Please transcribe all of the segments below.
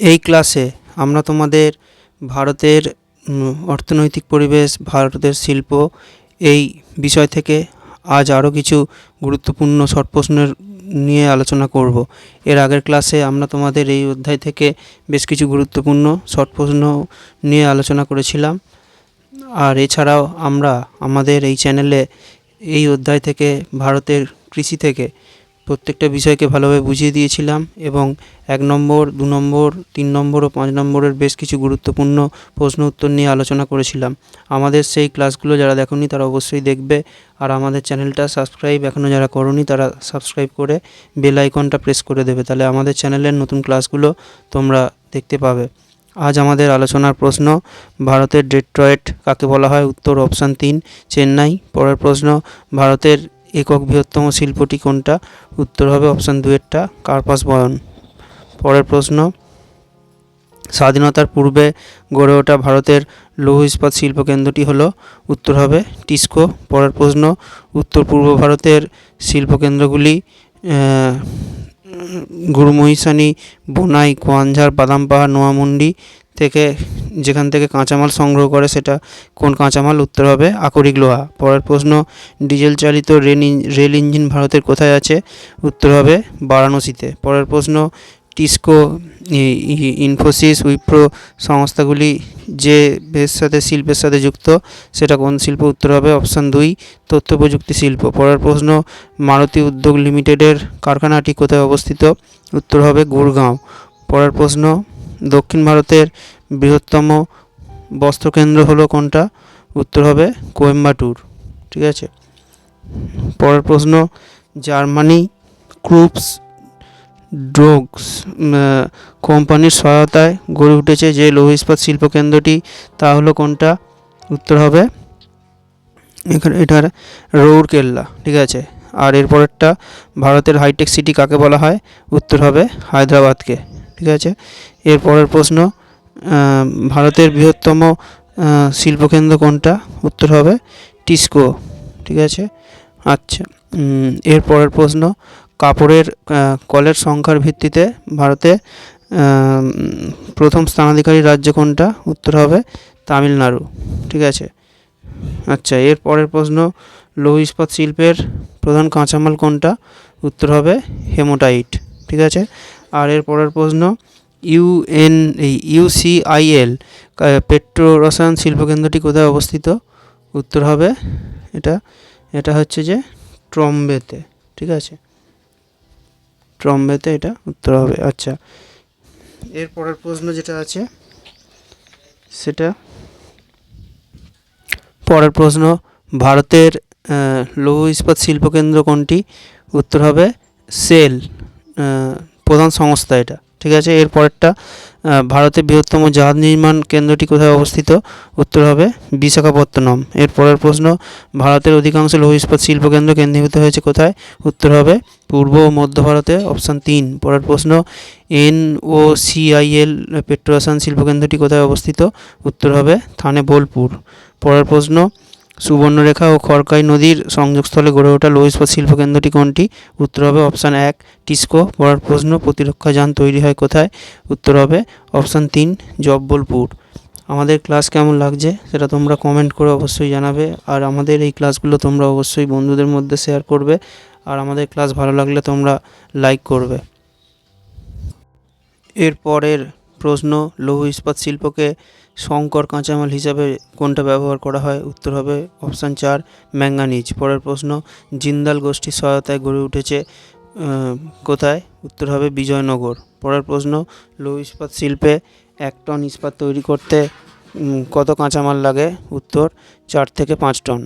এই ক্লাসে আমরা তোমাদের ভারতের অর্থনৈতিক পরিবেশ, ভারতের শিল্প এই বিষয় থেকে আজ আরও কিছু গুরুত্বপূর্ণ শর্ট প্রশ্নের নিয়ে আলোচনা করব। এর আগের ক্লাসে আমরা তোমাদের এই অধ্যায় থেকে বেশ কিছু গুরুত্বপূর্ণ শর্ট প্রশ্ন নিয়ে আলোচনা করেছিলাম। আর এছাড়াও আমরা আমাদের এই চ্যানেলে এই অধ্যায় থেকে ভারতের কৃষি থেকে প্রত্যেকটা বিষয়কে ভালোভাবে বুঝিয়ে দিয়েছিলাম এবং এক নম্বর, দু নম্বর, তিন নম্বর ও পাঁচ নম্বরের বেশ কিছু গুরুত্বপূর্ণ প্রশ্ন উত্তর নিয়ে আলোচনা করেছিলাম। আমাদের সেই ক্লাসগুলো যারা দেখোনি তারা অবশ্যই দেখবে আর আমাদের চ্যানেলটা সাবস্ক্রাইব এখনও যারা করনি তারা সাবস্ক্রাইব করে বেল আইকনটা প্রেস করে দেবে। তাহলে আমাদের চ্যানেলের নতুন ক্লাসগুলো তোমরা দেখতে পাবে। আজ আমাদের আলোচনার প্রশ্ন, ভারতের ডেট্রয়েট কাকে বলা হয়? উত্তর অপশান তিন, চেন্নাই। পরের প্রশ্ন, ভারতের একক বৃহত্তম শিল্পটি কোনটা? উত্তর হবে অপশান দুয়েরটা কার্পাস বয়ন। পরের প্রশ্ন, স্বাধীনতার পূর্বে গড়ে ওঠা ভারতের লৌহ ইস্পাত শিল্প কেন্দ্রটি হলো, উত্তর হবে টিস্কো। পরের প্রশ্ন, উত্তর পূর্ব ভারতের শিল্পকেন্দ্রগুলি গুরুমহিষানি বোনাই কোয়াঞ্ঝার বাদাম পাহাড় নোয়ামুন্ডি থেকে যেখান থেকে কাঁচামাল সংগ্রহ করে সেটা কোন কাঁচামাল? উত্তর হবে আকরিক লোহা। পরের প্রশ্ন ডিজেল চালিত রেল রেল ইঞ্জিন ভারতের কোথায় আছে? উত্তর হবে বারাণসীতে। পরের প্রশ্ন, টিস্কো ইনফোসিস, উইপ্রো সংস্থাগুলি যে এর সাথে শিল্পের সাথে যুক্ত, সেটা কোন শিল্প? উত্তর হবে অপশান দুই তথ্য প্রযুক্তি শিল্প। পরের প্রশ্ন, মারুতি উদ্যোগ লিমিটেডের কারখানাটি কোথায় অবস্থিত? উত্তর হবে গুড়গাঁও পরের প্রশ্ন দক্ষিণ ভারতের বৃহত্তম বস্ত্রকেন্দ্র হলো কোনটা? উত্তর হবে কোয়েম্বাটুর। ঠিক আছে? পরের প্রশ্ন, জার্মানি ক্রুপস ড্রোগস কোম্পানির সহায়তায় গড়ে উঠেছে যে লৌহ ইস্পাত শিল্প কেন্দ্রটি তা হলো কোনটা? উত্তর হবে এখানে, এটার রৌরকেল্লা। ঠিক আছে? আর এরপরেরটা ভারতের হাইটেক সিটি কাকে বলা হয়? উত্তর হবে হায়দ্রাবাদকে। ঠিক আছে? এর পরের প্রশ্ন ভারতের বৃহত্তম শিল্পকেন্দ্র কোনটা? উত্তর হবে টিস্কো ঠিক আছে? আচ্ছা উম, এর পরের প্রশ্ন কাপড়ের কলের সংখ্যার ভিত্তিতে ভারতে প্রথম স্থানাধিকারী রাজ্য কোনটা? উত্তর হবে তামিলনাড়ু ঠিক আছে? আচ্ছা এর পরের প্রশ্ন লৌহ ইস্পাত শিল্পের প্রধান কাঁচামাল কোনটা? উত্তর হবে হেমোটাইট ঠিক আছে? আর এর পরের প্রশ্ন ইউএন, এই ইউসিআইএল পেট্রো রসায়ন শিল্পকেন্দ্রটি কোথায় অবস্থিত? উত্তর হবে এটা। এটা হচ্ছে যে ট্রম্বেতে, ঠিক আছে? ট্রম্বেতে এটা উত্তর হবে আচ্ছা। এরপরের প্রশ্ন যেটা আছে, সেটা পরের প্রশ্ন, ভারতের লৌহ ইস্পাত শিল্পকেন্দ্র কোনটি? উত্তর হবে সেল প্রধান সংস্থা এটা। ঠিক আছে, এর পরেরটা ভারতের বৃহত্তম জাহাজ নির্মাণ কেন্দ্রটি কোথায় অবস্থিত? উত্তর হবে বিশাখাপত্তনম। এর পরের প্রশ্ন, ভারতের অধিকাংশ লৌহ ইস্পাত শিল্পকেন্দ্র কেন্দ্রীভূত হয়েছে কোথায়? উত্তর হবে পূর্ব ও মধ্য ভারতে অপশান তিন। পরের প্রশ্ন, এন ও সিআইএল পেট্রোরসায়ন শিল্পকেন্দ্রটি কোথায় অবস্থিত? উত্তর হবে থানে বোলপুর। পরের প্রশ্ন সুবর্ণরেখা ও খড়কাই নদীর সংযোগস্থলে গড়ে ওঠা লৌহ ইস্পাত শিল্পকেন্দ্রটি কোনটি? উত্তর হবে অপশান এক, টিস্কো পরের প্রশ্ন, প্রতিরক্ষা যান তৈরি হয় কোথায়? উত্তর হবে অপশান তিন, জব্বলপুর। আমাদের ক্লাস কেমন লাগছে সেটা তোমরা কমেন্ট করে অবশ্যই জানাবে আর আমাদের এই ক্লাসগুলো তোমরা অবশ্যই বন্ধুদের মধ্যে শেয়ার করবে আর আমাদের ক্লাস ভালো লাগলে তোমরা লাইক করবে। এরপরের প্রশ্ন, লৌহ ইস্পাত শিল্পকে সংকর কাঁচামাল হিসাবে কোনটা ব্যবহার করা হয়? উত্তর হবে অপশান চার, ম্যাঙ্গানিজ। পরের প্রশ্ন, জিন্দাল গোষ্ঠীর সহায়তায় গড়ে উঠেছে কোথায়? উত্তর হবে বিজয়নগর। পরের প্রশ্ন, লৌহ ইস্পাত শিল্পে এক টন ইস্পাত তৈরি করতে কত কাঁচামাল লাগে? উত্তর, চার থেকে পাঁচ টন।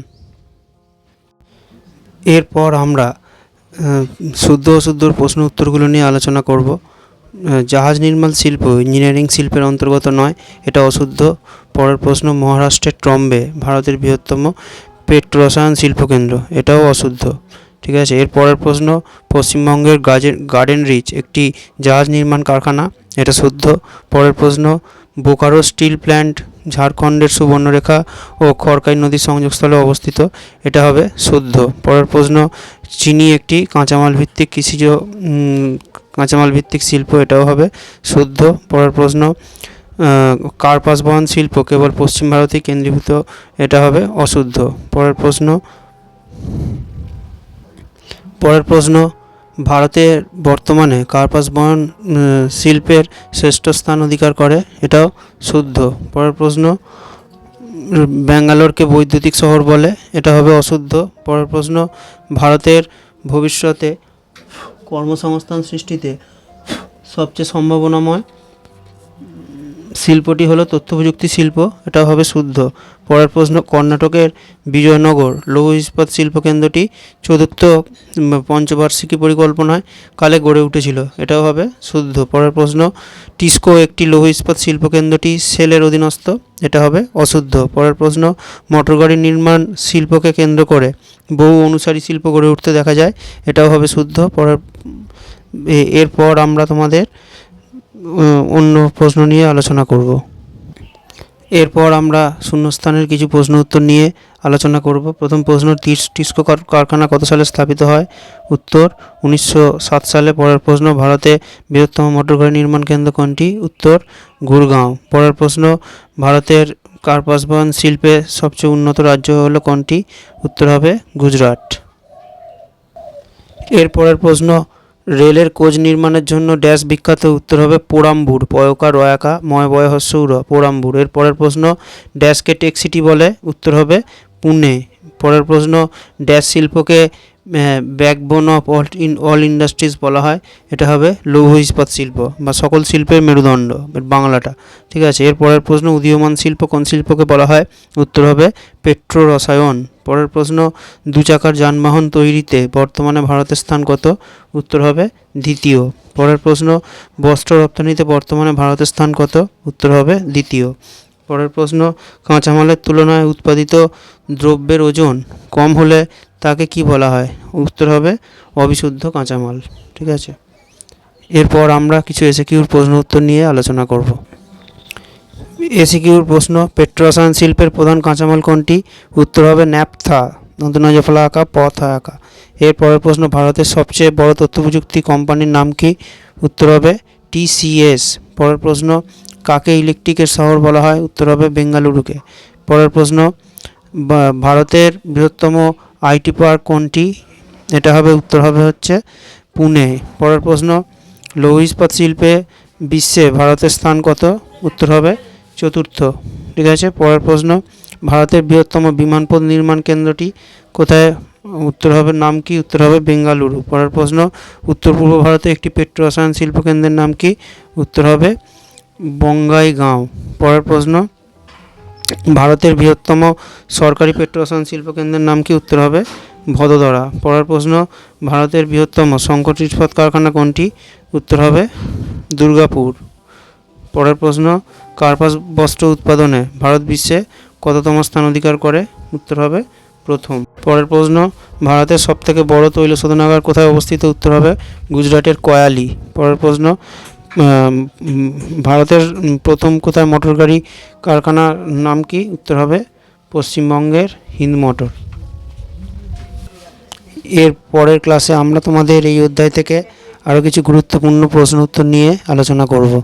এরপর আমরা শুদ্ধ অশুদ্ধর প্রশ্ন উত্তরগুলো নিয়ে আলোচনা করব। জাহাজ নির্মাণ শিল্প, ইঞ্জিনিয়ারিং শিল্পের অন্তর্গত নয়, এটা অশুদ্ধ। পরের প্রশ্ন মহারাষ্ট্রের ট্রম্বে ভারতের বৃহত্তম পেট্রো রসায়ন শিল্পকেন্দ্র, এটাও অশুদ্ধ। ঠিক আছে, এর পরের প্রশ্ন, পশ্চিমবঙ্গের গাজে- গার্ডেন রিচ, একটি জাহাজ নির্মাণ কারখানা, এটা শুদ্ধ। পরের প্রশ্ন, বোকারো স্টিল প্ল্যান্ট, ঝাড়খণ্ডের সুবর্ণরেখা ও খড়কাই নদীর সংযোগস্থলে অবস্থিত, এটা হবে শুদ্ধ। পরের প্রশ্ন, চিনি একটি কাঁচামাল ভিত্তিক কৃষিজ কাঁচামাল ভিত্তিক শিল্প এটাও হবে। শুদ্ধ, পরের প্রশ্ন কার্পাস বহন শিল্প কেবল পশ্চিম ভারতেই কেন্দ্রীভূত, এটা হবে অশুদ্ধ। পরের প্রশ্ন পরের প্রশ্ন ভারতের বর্তমানে কার্পাস বহন শিল্পের শ্রেষ্ঠ স্থান অধিকার করে, এটাও শুদ্ধ। পরের প্রশ্ন, ব্যাঙ্গালোরকে বৈদ্যুতিক শহর বলে, এটা হবে অশুদ্ধ। পরের প্রশ্ন, ভারতের ভবিষ্যতে কর্মসংস্থান সৃষ্টিতে সবচেয়ে সম্ভাবনাময় শিল্পটি হলো তথ্য প্রযুক্তি শিল্প এটা হবে শুদ্ধ। পরের প্রশ্ন, কর্ণাটকের বিজয়নগর লৌহ ইস্পাত শিল্প কেন্দ্রটি চতুর্থ পঞ্চবার্ষিকী পরিকল্পনায় কালে গড়ে উঠেছিল, এটাও হবে শুদ্ধ। পরের প্রশ্ন, টিস্কো একটি লৌহ ইস্পাত শিল্প কেন্দ্রটি সেলের অধীনস্থ, এটা হবে অশুদ্ধ। পরের প্রশ্ন মোটরগাড়ি নির্মাণ শিল্পকে কেন্দ্র করে বহু অনুসারী শিল্প গড়ে উঠতে দেখা যায়, এটাও হবে শুদ্ধ। পরের এরপর আমরা তোমাদের অন্য প্রশ্ন নিয়ে আলোচনা করব। এরপর আমরা শূন্যস্থানের কিছু প্রশ্ন উত্তর নিয়ে আলোচনা করব। প্রথম প্রশ্ন, টিস- টিস্কো কারখানা কত সালে স্থাপিত হয়? উত্তর, উনিশশো সাত সালে। পরের প্রশ্ন, ভারতে বৃহত্তম মোটরগাড়ি নির্মাণ কেন্দ্র কোনটি? উত্তর, গুরগাঁও। পরের প্রশ্ন, ভারতের কার্পাস বহন শিল্পে সবচেয়ে উন্নত রাজ্য হলো কোনটি? উত্তর হবে, গুজরাট। এর পরের প্রশ্ন রেলের কোচ নির্মাণের জন্য ড্যাশ বিখ্যাত উত্তর হবে পোড়াম্বুর, পয়কা, রয়াকা ময় বয় হস্যৌর পোড়াম্বুর। এর পরের প্রশ্ন, ড্যাশকে টেক সিটি বলে, উত্তর হবে পুনে। পরের প্রশ্ন, ড্যাশ শিল্পকে backbone of all in all industries বলা হয়। এটা হবে লৌহ ইস্পাত শিল্প বা সকল শিল্পের মেরুদণ্ড বাংলাটা। ঠিক আছে? এর পরের প্রশ্ন, উদীয়মান শিল্প কোন শিল্পকে বলা হয়? উত্তর হবে পেট্রো রসায়ন পরের প্রশ্ন দু চাকার যানবাহন তৈরিতে বর্তমানে ভারতের স্থান কত? উত্তর হবে দ্বিতীয়। পরের প্রশ্ন, বস্ত্র রপ্তানিতে বর্তমানে ভারতের স্থান কত? উত্তর হবে দ্বিতীয়। পরের প্রশ্ন, কাঁচামালের তুলনায় উৎপাদিত দ্রব্যের ওজন কম হলে তাকে কি বলা হয়? উত্তর হবে, অবিশুদ্ধ কাঁচামাল। ঠিক আছে? এরপর আমরা কিছু এসিকিউর প্রশ্ন উত্তর নিয়ে আলোচনা করব। এসিকিউর প্রশ্ন পেট্রোরসায়ন শিল্পের প্রধান কাঁচামাল কোনটি? উত্তর হবে, ন্যাপথা নন্দনজফলা আঁকা পথা আঁকা এর পরের প্রশ্ন, ভারতের সবচেয়ে বড় তথ্য প্রযুক্তি কোম্পানির নাম কি? উত্তর হবে, টিসিএস। পরের প্রশ্ন কাকে ইলেকট্রিকের শহর বলা হয়? উত্তর হবে বেঙ্গালুরুকে। পরের প্রশ্ন ভারতের বৃহত্তম আইটি পার্ক কোনটি? এটা হবে, উত্তর হবে হচ্ছে পুনে। পরের প্রশ্ন লৌহ ইস্পাত শিল্পে বিশ্বে ভারতের স্থান কত? উত্তর হবে চতুর্থ। ঠিক আছে? পরের প্রশ্ন, ভারতের বৃহত্তম বিমানপথ নির্মাণ কেন্দ্রটি কোথায়? উত্তর হবে, নাম কি? উত্তর হবে বেঙ্গালুরু। পরের প্রশ্ন উত্তর পূর্ব ভারতে একটি পেট্রো রসায়ন শিল্প কেন্দ্রের নাম কি? উত্তর হবে বঙ্গাইগাঁও। পরের প্রশ্ন, ভারতের বৃহত্তম সরকারি পেট্রো রসায়ন শিল্প কেন্দ্রের নাম কি? উত্তর হবে ভদোদরা। পরের প্রশ্ন, ভারতের বৃহত্তম সংকট ইস্পাত কারখানা কোনটি? উত্তর হবে দুর্গাপুর। পরের প্রশ্ন, কার্পাস বস্ত্র উৎপাদনে ভারত বিশ্বে কততম স্থান অধিকার করে? উত্তর হবে প্রথম। পরের প্রশ্ন, ভারতের সবথেকে বড় তৈল শোধনাগার কোথায় অবস্থিত? উত্তর হবে গুজরাটের কয়ালি। পরের প্রশ্ন ভারতের প্রথম কোথায় মোটর গাড়ি কারখানার নাম কি? উত্তর হবে পশ্চিমবঙ্গের হিন্দ মোটর। এর পরের ক্লাসে আমরা তোমাদের এই অধ্যায় থেকে আরও কিছু গুরুত্বপূর্ণ প্রশ্ন উত্তর নিয়ে আলোচনা করব।